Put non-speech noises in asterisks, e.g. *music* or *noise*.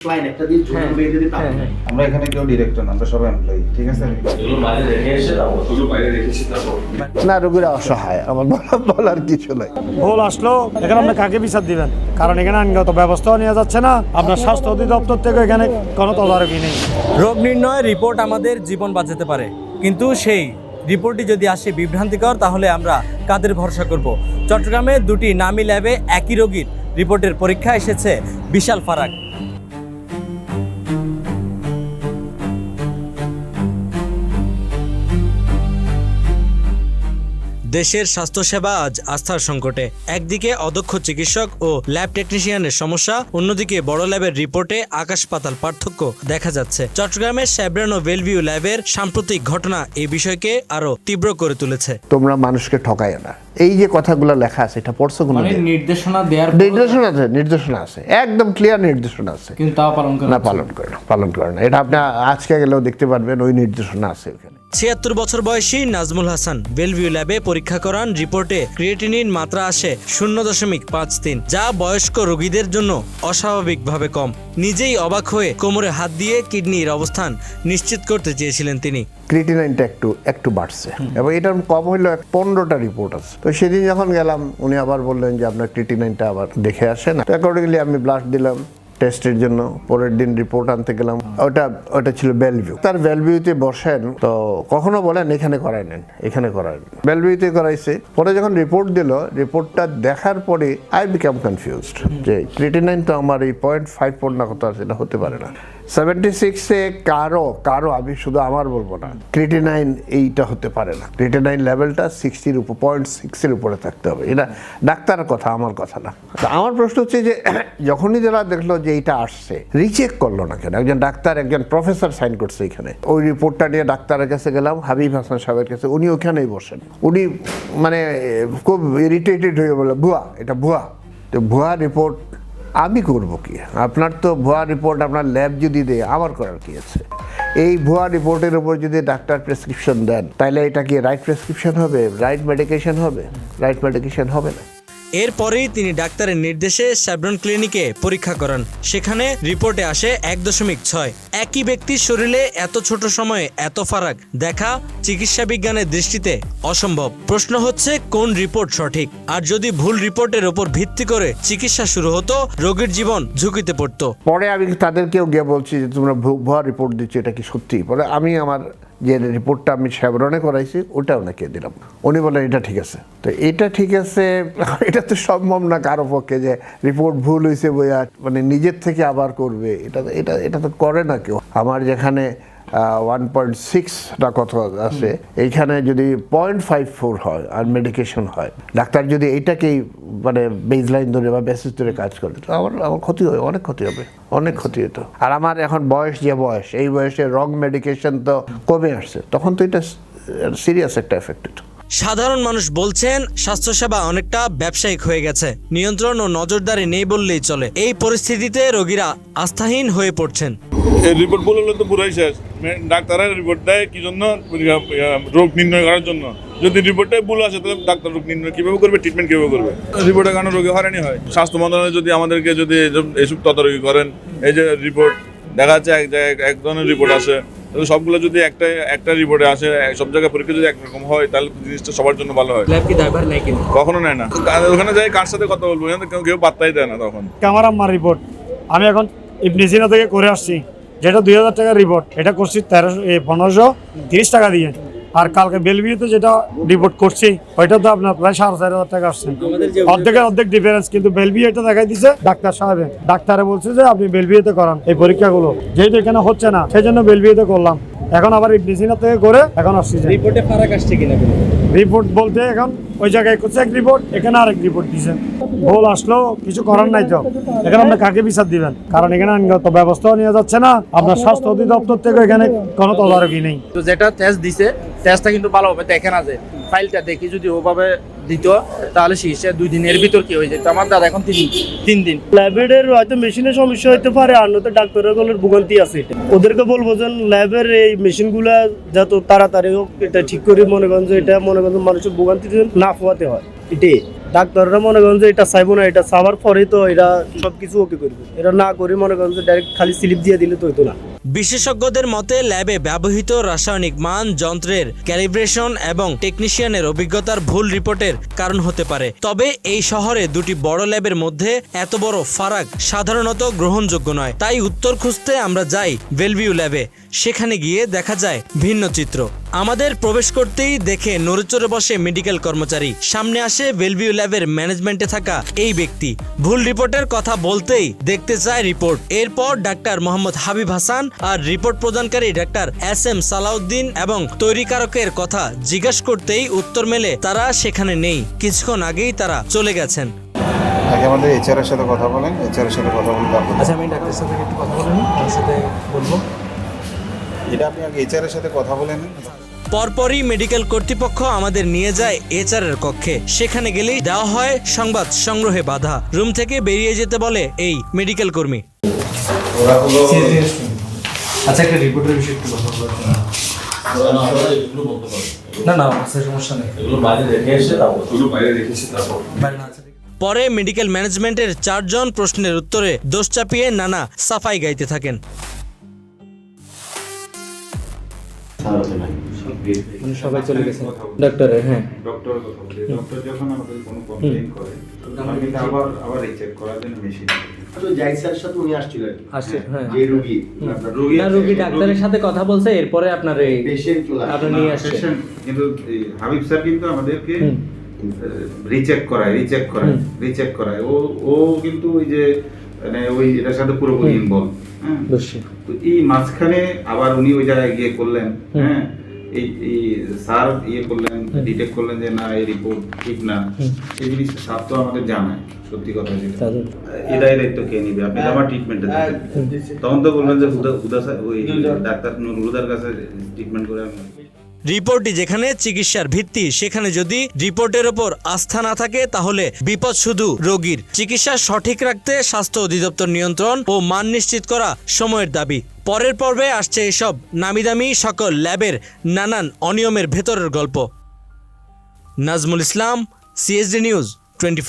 Client একটা হ্যাঁ, হ্যাঁ, হ্যাঁ। আমরা এখানে কেউ ডিরেক্টর না আমরা সবাই এমপ্লয়ি ঠিক আছে? বাইরে রেখে এসে তারপর ওগুলো বাইরে রেখেছি তারপর। না রোগীরা অসহায় আমার বলার কিছু নাই। ভুল আসলো এখানে আপনি কাকে বিচার দিবেন? কারণ এখানে আইনগত ব্যবস্থাও নেওয়া যাচ্ছে না আপনার স্বাস্থ্য অধিদপ্তর থেকে এখানে কোনো তদারকি নেই। রোগ নির্ণয় রিপোর্ট আমাদের জীবন বাঁচাতে পারে। কিন্তু সেই রিপোর্টটি যদি আসে বিভ্রান্তিকর তাহলে আমরা কাদের ভরসা করব? চট্টগ্রামে দুটি নামি ল্যাবে একই রোগীর রিপোর্টের পরীক্ষা এসেছে বিশাল ফারাক। দেশের স্বাস্থ্যসেবা আজ আস্থার সংকটে। একদিকে অদক্ষ চিকিৎসক ও ল্যাব টেকনিশিয়ানের সমস্যা অন্যদিকে বড় ল্যাবের রিপোর্টে আকাশ পাতাল পার্থক্য দেখা যাচ্ছে। চট্টগ্রামের স্যাব্রান বেলভিউ ল্যাবের সাম্প্রতিক ঘটনা এই বিষয়কে আরও তীব্র করে তুলেছে। তোমরা মানুষকে ঠকায় না। এই যে কথাগুলো লেখা আছে এটা পড়ছো কোনো মানে নির্দেশনা দেওয়ার নির্দেশনা আছে নির্দেশনা আছে। একদম ক্লিয়ার নির্দেশনা আছে। কিন্তু তা পালন করে না পালন করে না পালন করে না। এটা আপনি আজকে গেলেও দেখতে পারবেন ওই নির্দেশনা আছে ওখানে ছিয়াত্তর বছর বয়সী নাজমুল হাসান বেলভিউ ল্যাবে পরীক্ষা করান রিপোর্টে ক্রিয়েটিনিন মাত্রা আসে শূন্য দশমিক পাঁচ তিন, যা বয়স্ক রোগীদের জন্য অস্বাভাবিকভাবে কম। নিজেই অবাক হয়ে কোমরে হাত দিয়ে কিডনির অবস্থান নিশ্চিত করতে চেয়েছিলেন তিনি। ক্রিটিনাইনটা একটু একটু বাড়ছে। এবং এটার কম হইল পনেরোটা রিপোর্ট আছে। তো সেদিন যখন গেলাম, উনি আবার বললেন যে, আপনার ক্রিটিনাইনটা আবার দেখে আসেন। অ্যাকর্ডিংলি আমি ব্লাড দিলাম। টেস্টের জন্য পরের দিন রিপোর্ট আনতে গেলাম। ওটা ওটা ছিল বেলভিউ তার বেলভিউতে বসেন, তো কখনো বলেন, এখানে করাই নেন, এখানে করাই নেন। বেলভিউতে করাইছে। পরে যখন রিপোর্ট দিল রিপোর্টটা দেখার পরে আই বিকাম কনফিউজড যে ক্রিটিনাইন তো আমার এই পয়েন্ট ফাইভ ফোর না কত আছে, এটা হতে পারে না। সেভেন্টি সিক্সে কারও কারও, আমি শুধু আমার বলব না ক্রিটিনাইন এইটা হতে পারে না। ক্রিটিনাইন লেভেলটা সিক্সটির উপর পয়েন্ট সিক্সের উপরে থাকতে হবে। এটা ডাক্তারের কথা, আমার কথা না। আমার প্রশ্ন হচ্ছে যে, *clears throat* যখনই যারা দেখল যে এইটা আসছে রিচেক করল না কেন? একজন ডাক্তার, একজন প্রফেসর সাইন করছে এখানে। ওই রিপোর্টটা নিয়ে ডাক্তারের কাছে গেলাম, হাবিব হাসান সাহেবের কাছে। উনি ওখানেই বসেন। উনি মানে খুব ইরিটেটেড হয়ে বলে ভুয়া, এটা ভুয়া। তো ভুয়া রিপোর্ট আমি করব কি? আপনার তো ভুয়া রিপোর্ট আপনার ল্যাব যদি দেয়, আমার করার কি আছে? এই ভুয়া রিপোর্টের উপর যদি ডাক্তার প্রেসক্রিপশন দেন তাহলে এটা কি রাইট প্রেসক্রিপশন হবে? রাইট মেডিকেশন হবে? রাইট মেডিকেশন হবে না? এরপরেই তিনি ডাক্তারের নির্দেশে স্যাব্রন ক্লিনিকে পরীক্ষা করান। সেখানে রিপোর্টে আসে এক দশমিক ছয়। একই ব্যক্তির শরীরে এত ছোট সময়ে এত ফারাক, দেখা চিকিৎসা বিজ্ঞানের দৃষ্টিতে অসম্ভব। প্রশ্ন হচ্ছে, কোন রিপোর্ট সঠিক? আর যদি ভুল রিপোর্টের ওপর ভিত্তি করে চিকিৎসা শুরু হতো, রোগীর জীবন ঝুঁকিতে পড়তো। পরে আমি তাদেরকেও গিয়ে বলছি যে, তোমরা ভুয়া রিপোর্ট দিচ্ছ, এটা কি সত্যি? পরে আমি আমার যে রিপোর্টটা আমি শ্যাবরণে করাইছি ওটা ওনাকে দিলাম। উনি বলেন এটা ঠিক আছে। তো এটা ঠিক আছে, *laughs* এটা তো সম্ভব না কারও পক্ষে যে রিপোর্ট ভুল হয়েছে বোঝা মানে নিজের থেকে আবার করবে। এটা এটা এটা তো করে না কেউ। আমার যেখানে ওয়ান পয়েন্ট সিক্সটা কথা আছে। এইখানে যদি পয়েন্ট ফাইভ ফোর হয় আর মেডিকেশন হয়, ডাক্তার যদি এইটাকেই মানে বেজ লাইন ধরে বা বেসিস ধরে কাজ করে, তো আমার আমার ক্ষতি হবে অনেক ক্ষতি হবে, অনেক ক্ষতি হতো আর আমার এখন বয়স যে বয়স, এই বয়সে রং মেডিকেশন তো কমে আসছে, তখন তো এটা সিরিয়াস একটা এফেক্ট সাধারণ মানুষ বলছেন, স্বাস্থ্যসেবা অনেকটা ব্যবসায়িক হয়ে গেছে, নিয়ন্ত্রণ ও নজরদারি নেই বললেই চলে। এই পরিস্থিতিতে রোগীরা আস্থাহীন হয়ে পড়ছেন। রিপোর্ট ভুল হলে তো পুরাই শেষ। ডাক্তাররা রিপোর্ট দেয় কি জন্য? রোগ নির্ণয় করার জন্য। যদি রিপোর্টটাই ভুল আসে তাহলে ডাক্তার রোগ নির্ণয় কীভাবে করবে ট্রিটমেন্ট কীভাবে করবে? রিপোর্টের কারণে রোগী হয়রানি হয়। স্বাস্থ্য মন্ত্রণালয় যদি আমাদেরকে যদি এসব- এসব তদারকি করেন এই যে রিপোর্ট দেখা যাচ্ছে এক জায়গায় এক ধরনের রিপোর্ট আসে তাহলে সবগুলো যদি একটা একটা রিপোর্টে আসে সব জায়গায় পরীক্ষা যদি একরকম হয় তাহলে জিনিসটা সবার জন্য ভালো হয়। কখনো নেয় না। ওখানে যাই কার সাথে কথা বলব? কেউ কেউ পাত্তাই দেয় না তখন। আমার আম্মার রিপোর্ট আমি এখন ইবনিসিনা থেকে করে আসছি। যেটা দুই হাজার টাকার রিপোর্ট এটা করছি তেরোশো পনেরোশো তিরিশ টাকা দিয়ে। আর কালকে বেলভিউতে যেটা রিপোর্ট করছি, ওইটা তো আপনার প্রায় সাড়ে চার হাজার টাকা আসছে। অর্ধেকের অর্ধেক ডিফারেন্স কিন্তু বেলভিউ এটা দেখাই দিছে ডাক্তার সাহেব ডাক্তারে বলছে যে আপনি বেলভিউতে করান এই পরীক্ষাগুলো। যেহেতু এখানে হচ্ছে না সেই জন্য বেলভিউতে করলাম। এখন আবার ইবনিসিনা থেকে করে এখন আসছি রিপোর্টে ফারাক আসছে কিনা? রিপোর্ট বলতে এখন ওই জায়গায় করছে, এক রিপোর্ট এখানে আরেক রিপোর্ট দিয়েছেন ভুল আসলো, কিছু করার নাই তো। এখানে আপনি কাকে বিচার দিবেন? কারণ এখানে আইনগত ব্যবস্থাও নেওয়া যাচ্ছে না, আপনার স্বাস্থ্য অধিদপ্তর থেকে এখানে কোনো তদারকি নেই। তো যেটা টেস্ট দিছে টেস্টটা কিন্তু ভালোভাবে দেখে না যে ফাইলটা দেখি যদি ওভাবে দিত, তাহলে চিকিৎসা দুই দিনের ভিতর কি হয়ে যেত? আমার দাদা এখন তিন তিন দিন। ল্যাবের হয়তো মেশিনের সমস্যা হতে পারে, আর নয়তো ডাক্তারের গলের ভোগান্তি আছে। ওদেরকে বলব যে ল্যাবের এই মেশিনগুলা যত তাড়াতাড়ি হোক, এটা ঠিক করে মনে করেন যে এটা মনে করেন মানুষের ভোগান্তি না পোয়াতে হয়। এটাই ডাক্তাররা মনে করেন যে এটা চাইব না, এটা চাওয়ার পরে তো এটা সব কিছু ওকে করবে। এটা না করে মনে করেন যে ডাইরেক্ট খালি স্লিপ দিয়ে দিলে তো হইতো না। বিশেষজ্ঞদের মতে, ল্যাবে ব্যবহৃত রাসায়নিক মান, যন্ত্রের ক্যালিব্রেশন এবং টেকনিশিয়ানের অভিজ্ঞতার ভুল রিপোর্টের কারণ হতে পারে। তবে এই শহরে দুটি বড় ল্যাবের মধ্যে এত বড় ফারাক সাধারণত গ্রহণযোগ্য নয়। তাই উত্তর খুঁজতে আমরা যাই ভেলভিউ ল্যাবে। সেখানে গিয়ে দেখা যায় ভিন্ন চিত্র। আমাদের প্রবেশ করতেই দেখে নড়েচড়ে বসে মেডিকেল কর্মচারী। সামনে আসে ভেলভিউ ল্যাবের ম্যানেজমেন্টে থাকা এই ব্যক্তি। ভুল রিপোর্টের কথা বলতেই দেখতে চায় রিপোর্ট। এরপর ডাক্তার মোহাম্মদ হাবিব হাসান আর রিপোর্ট প্রদানকারী ডাক্তার এস এম সালাউদ্দিন এবং তৈরিকারকের কথা জিজ্ঞাসা করতেই উত্তর মেলে তারা সেখানে নেই। কিছুক্ষণ আগেই তারা চলে গেছেন। আগে আমাদের এইচআর এর সাথে কথা বলেন এইচআর এর সাথে কথা আচ্ছা আমি ডাক্তারের সাথে একটু কথা বলে নিই তার সাথে বলব। এটা আপনি আগে এইচআর এর সাথে কথা বলে নিন। পরপরই মেডিকেল কর্তৃপক্ষ আমাদের নিয়ে যায় এইচআর এর কক্ষে। সেখানে গেলেই দেওয়া হয় সংবাদ সংগ্রহে বাধা। রুম থেকে বেরিয়ে যেতে বলে এই মেডিকেল কর্মী। ওরা হলো আচ্ছা একটা রিপোর্টের বিষয়ে একটু কথা এগুলো না না আচ্ছা সমস্যা নেই। এগুলো বাইরে রেখে এসে তারপর। এগুলো বাইরে রেখেছি তারপর। পরে মেডিকেল ম্যানেজমেন্টের চারজন প্রশ্নের উত্তরে দোষ চাপিয়ে নানা সাফাই গাইতে থাকেন। সবাই চলে গেছে। হ্যাঁ। ডক্টর কথা বলি ডক্টর যখন আমাদের কোনো কমপ্লেইন করে তখন আবার আবার রিচেক করার জন্য মেশিন হ্যাঁ। যে রুগী আপনার রোগী না রোগী ডাক্তারের সাথে কথা বলছে এরপরে আপনার এই পেশেন্ট চলে আসে। আপনি নিয়ে আসছে। কিন্তু হাবিব স্যার কিন্তু আমাদেরকে রিচেক করায় রিচেক করায় রিচেক করায়। ও ও কিন্তু ওই যে মানে ওই এটার সাথে পুরোপুরি ইনভলভ হ্যাঁ। তো এই মাঝখানে আবার উনি ওই জায়গায় গিয়ে করলেন। হ্যাঁ। এই এই স্যার ইয়ে করলেন ডিটেক্ট করলেন যে না এই রিপোর্ট ঠিক না। এই জিনিসটা স্যার তো আমাদের জানায় সত্যি কথা যেটা। এটাই দায়িত্ব কে নিবে? আপনি আমার ট্রিটমেন্টটা হ্যাঁ, তখন তো বলবেন যে হুদা হুদা ওই ডাক্তার নুরুদার কাছে ট্রিটমেন্ট করে আমি রিপোর্টটি যেখানে চিকিৎসার ভিত্তি, সেখানে যদি রিপোর্টের ওপর আস্থা না থাকে, তাহলে বিপদ শুধু রোগীর। চিকিৎসা সঠিক রাখতে স্বাস্থ্য অধিদপ্তর নিয়ন্ত্রণ ও মান নিশ্চিত করা সময়ের দাবি। পরের পর্বে আসছে এসব নামিদামি সকল ল্যাবের নানান অনিয়মের ভেতরের গল্প। Nazmul Islam CSD news twenty